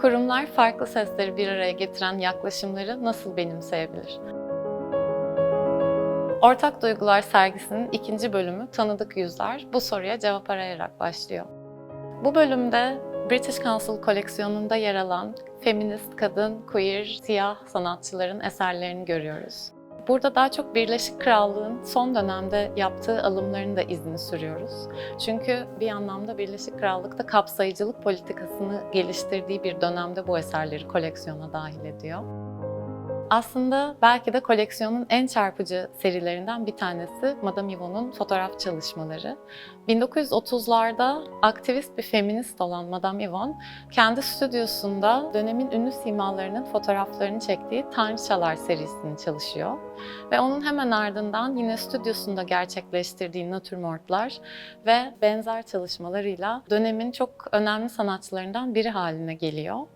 Kurumlar farklı sesleri bir araya getiren yaklaşımları nasıl benimseyebilir? Ortak Duygular sergisinin ikinci bölümü Tanıdık Yüzler bu soruya cevap arayarak başlıyor. Bu bölümde British Council koleksiyonunda yer alan feminist, kadın, queer, siyah sanatçıların eserlerini görüyoruz. Burada daha çok Birleşik Krallığın son dönemde yaptığı alımların da izini sürüyoruz. Çünkü bir anlamda Birleşik Krallık da kapsayıcılık politikasını geliştirdiği bir dönemde bu eserleri koleksiyona dahil ediyor. Aslında belki de koleksiyonun en çarpıcı serilerinden bir tanesi Madame Yvonne'un fotoğraf çalışmaları. 1930'larda aktivist bir feminist olan Madame Yvonne, kendi stüdyosunda dönemin ünlü simalarının fotoğraflarını çektiği Tanrıçalar serisini çalışıyor. Ve onun hemen ardından yine stüdyosunda gerçekleştirdiği natürmortlar ve benzer çalışmalarıyla dönemin çok önemli sanatçılarından biri haline geliyor.